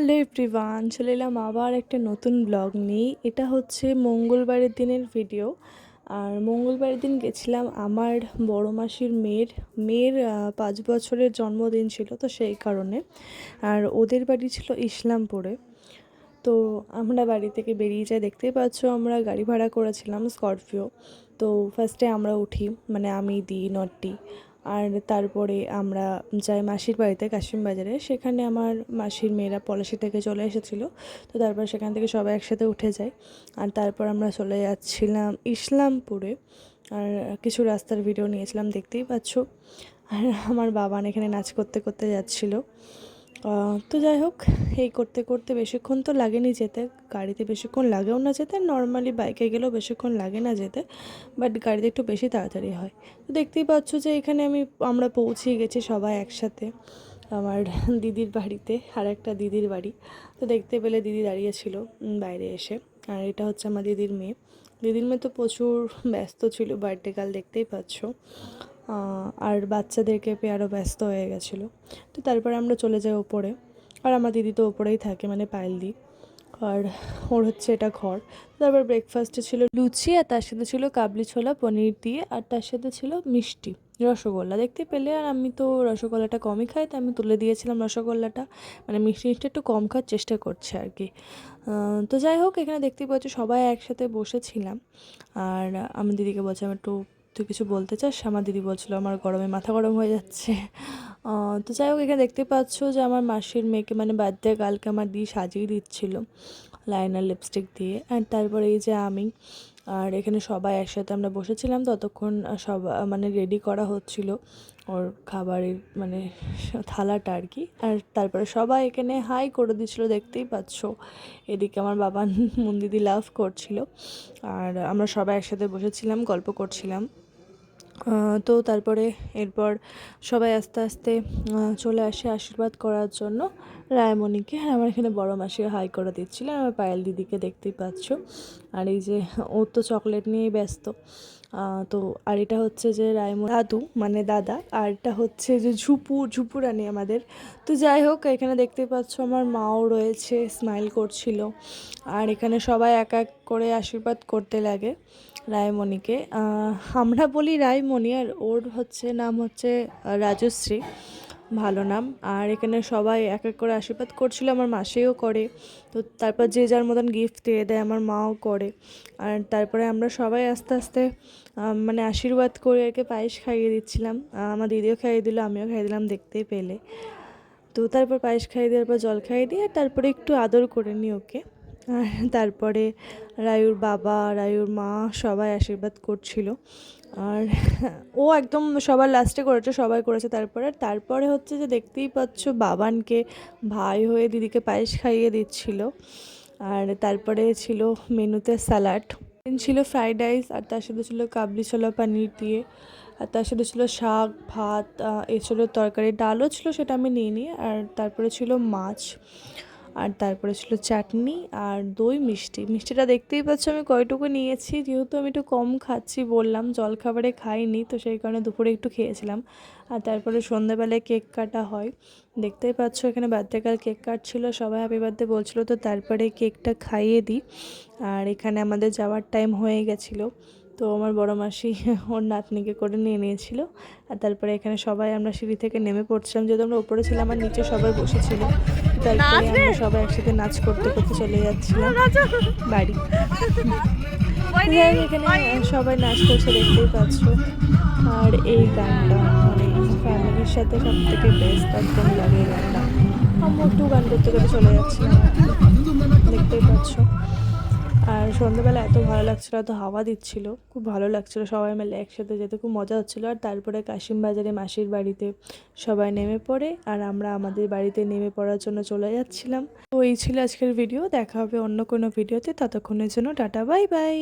Hello everyone, চলে এলাম আবার একটা নতুন ব্লগ নিয়ে। এটা হচ্ছে মঙ্গলবারের দিনের ভিডিও আর মঙ্গলবারের দিন গেছিলাম আমার বড় মাসির মেয়ের মেয়ের পাঁচ বছরের জন্মদিন ছিল তো সেই কারণে। আর ওদের বাড়ি ছিল ইসলামপুরে। তো আমরা বাড়ি থেকে বেরিয়ে যাই, দেখতেই পাচ্ছ আমরা গাড়ি ভাড়া করেছিলাম স্করপিও তো ফার্স্টে আমরা উঠি মানে আমি দিই নটটি। আর তারপরে আমরা যাই মাসির বাড়িতে, কাশিম বাজারে। সেখানে আমার মাসির মেয়েরা পলাশি থেকে চলে এসেছিল। তো তারপর সেখান থেকে সবাই একসাথে উঠে যাই। আর তারপর আমরা চলে যাচ্ছিলাম ইসলামপুরে। আর কিছু রাস্তার ভিডিও নিয়েছিলাম, দেখতেই পাচ্ছ। আর আমার বাবান এখানে নাচ করতে করতে যাচ্ছিল। তো যাই হোক, এই করতে করতে বেশিক্ষণ তো লাগেনি যেতে। গাড়িতে বেশিক্ষণ লাগেও না যেতে নর্মালি বাইকে গেলেও বেশিক্ষণ লাগে না যেতে বাট গাড়িতে একটু বেশি তাড়াতাড়ি হয়। তো দেখতেই পাচ্ছ যে এখানে আমি, আমরা পৌঁছে গেছি সবাই একসাথে, আমার দিদির বাড়িতে, আর একটা দিদির বাড়ি। তো দেখতে পেলে দিদি দাঁড়িয়েছিল বাইরে এসে, আর এটা হচ্ছে আমার দিদির মেয়ে। দিদির মেয়ে তো প্রচুর ব্যস্ত ছিল বার্থডে কাল দেখতেই পাচ্ছ। আর বাচ্চাদেরকে পেয়ে আরও ব্যস্ত হয়ে গেছিল। তো তারপরে আমরা চলে যাই ওপরে। আর আমার দিদি তো ওপরেই থাকে মানে পায়েল দি। আর ওর হচ্ছে এটা ঘর। তারপর ব্রেকফাস্টে ছিল লুচি, আর তার সাথে ছিল কাবলি ছোলা, পনির দিয়ে, আর তার সাথে ছিল মিষ্টি, রসগোল্লা। দেখতে পেলে আর আমি তো রসগোল্লাটা কমই খাই, তাই আমি তুলে দিয়েছিলাম রসগোল্লাটা। মানে মিষ্টি মিষ্টি একটু কম খাওয়ার চেষ্টা করছে আর কি। তো যাই হোক, এখানে দেখতে পাচ্ছি সবাই একসাথে বসেছিলাম। আর আমি দিদিকে বলছিলাম একটু তুই কিছু বলতে চাস? আমার দিদি বলছিল, আমার গরমে মাথা গরম হয়ে যাচ্ছে। তো যাই হোক, এখানে দেখতে পাচ্ছ যে আমার মাসির মেয়েকে মানে বার্থডে কালকে আমার দিয়ে সাজিয়ে দিচ্ছিল লাইনার লিপস্টিক দিয়ে। অ্যান্ড তারপরে এই যে আমি আর এখানে সবাই একসাথে আমরা বসেছিলাম ততক্ষণ সব মানে রেডি করা হচ্ছিল ওর খাবারের মানে থালাটা আর কি। আর তারপরে সবাই এখানে হাই করে দিচ্ছিল, দেখতেই পাচ্ছ। এদিকে আমার বাবা মন্দিদি লাভ করছিল। আর আমরা সবাই একসাথে বসেছিলাম, গল্প করছিলাম। তো তারপরে এরপর সবাই আস্তে আস্তে চলে আসে আশীর্বাদ করার জন্য। রায়মণিকে হ্যাঁ আমার এখানে বড় মাসি হাই করে দিচ্ছিলেন আমার পায়েল দিদিকে দেখতেই পাচ্ছ। আর এই যে, ও তো চকলেট নিয়েই ব্যস্ত। তো আর এটা হচ্ছে যে রায়মণি দাদু মানে দাদা, আর এটা হচ্ছে যে ঝুপু ঝুপু রানী আমাদের। তো যাই হোক, এখানে দেখতে পাচ্ছ আমার মাও রয়েছে স্মাইল করছিল। আর এখানে সবাই এক এক করে আশীর্বাদ করতে লাগে রায়মণিকে। আমরা বলি রায়মণি, আর ওর হচ্ছে নাম হচ্ছে রাজশ্রী। ভালো নাম। আর এখানে সবাই এক এক করে আশীর্বাদ করছিল, আমার মাসেও করে। তো তারপর যে যার মতন গিফট দিয়ে দেয়, আমার মাও করে। আর তারপরে আমরা সবাই আস্তে আস্তে মানে আশীর্বাদ করে একে পায়েস খাইয়ে দিচ্ছিলাম। আমার দিদিও খাইয়ে দিল, আমিও খাইয়ে দিলাম দেখতেই পেলে। তো তারপর পায়েস খাইয়ে দেওয়ার পর জল খাইয়ে দিয়ে তারপরে একটু আদর করে নিই ওকে। আর তারপরে রায়ুর বাবা, রায়ুর মা সবাই আশীর্বাদ করছিল। আর ও একদম সবার লাস্টে করেছে, সবাই করেছে তারপরে। তারপরে হচ্ছে যে দেখতেই পাচ্ছ বাবানকে ভাই হয়ে দিদিকে পায়েস খাইয়ে দিচ্ছিল। আর তারপরে ছিল মেনুতে স্যালাড। ছিল ফ্রাইড রাইস, আর তার সাথে ছিল কাবলি ছোলা পানির দিয়ে। আর তার সাথে ছিল শাক, ভাত এঁচোড়ের তরকারি। ডালও ছিল সেটা আমি নিয়ে নিই আর তারপরে ছিল মাছ। আর তারপরে ছিল চাটনি আর দই মিষ্টি। মিষ্টিটা দেখতেই পাচ্ছ আমি কয়টুকু নিয়েছি। যেহেতু আমি একটু কম খাচ্ছি বললাম জল খাবারে খাইনি, তো সেই কারণে দুপুরে একটু খেয়েছিলাম। আর তারপরে সন্ধ্যাবেলায় কেক কাটা হয়। দেখতেই পাচ্ছ এখানে বার্থডে কাল কেক কাটছিল, সবাই হ্যাপি বার্থডে বলছিল, তো তারপরে কেকটা খাইয়ে দিই। আর এখানে আমাদের যাওয়ার টাইম হয়ে গেছিল, তো আমার বড় মাসি ওর নাতনিকে করে নিয়ে নিয়েছিল। আর তারপরে এখানে সবাই আমরা সিঁড়ি থেকে নেমে পড়ছিলাম, যেহেতু আমরা উপরে ছিলাম আর নিচে সবাই বসেছিল। তারপরে আমরা সবাই একসাথে নাচ করতে করতে চলে যাচ্ছিলাম। বাড়ি। এখানে সবাই নাচ করছে দেখতেই পাচ্ছ। আর এই গানটা মানে ফ্যামিলির সাথে সব থেকে বেস্ট একদম লাগে এই গানটা। আমি একটু গান করতে করতে চলে যাচ্ছিলাম। দেখতেই পাচ্ছ। আর সন্ধ্যাবেলা এত ভালো লাগছিল, এত হাওয়া দিচ্ছিল, খুব ভালো লাগছিল, সবাই মিলে একসাথে যেতে, খুব মজা হচ্ছিল। আর তারপরে কাশিম বাজারে মাসির বাড়িতে সবাই নেমে পড়ে আর আমরা আমাদের বাড়িতে নেমে পড়ার জন্য চলে যাচ্ছিলাম। তো এই ছিল আজকের ভিডিও দেখা হবে অন্য কোনো ভিডিওতে ততক্ষণের জন্য টাটা বাই বাই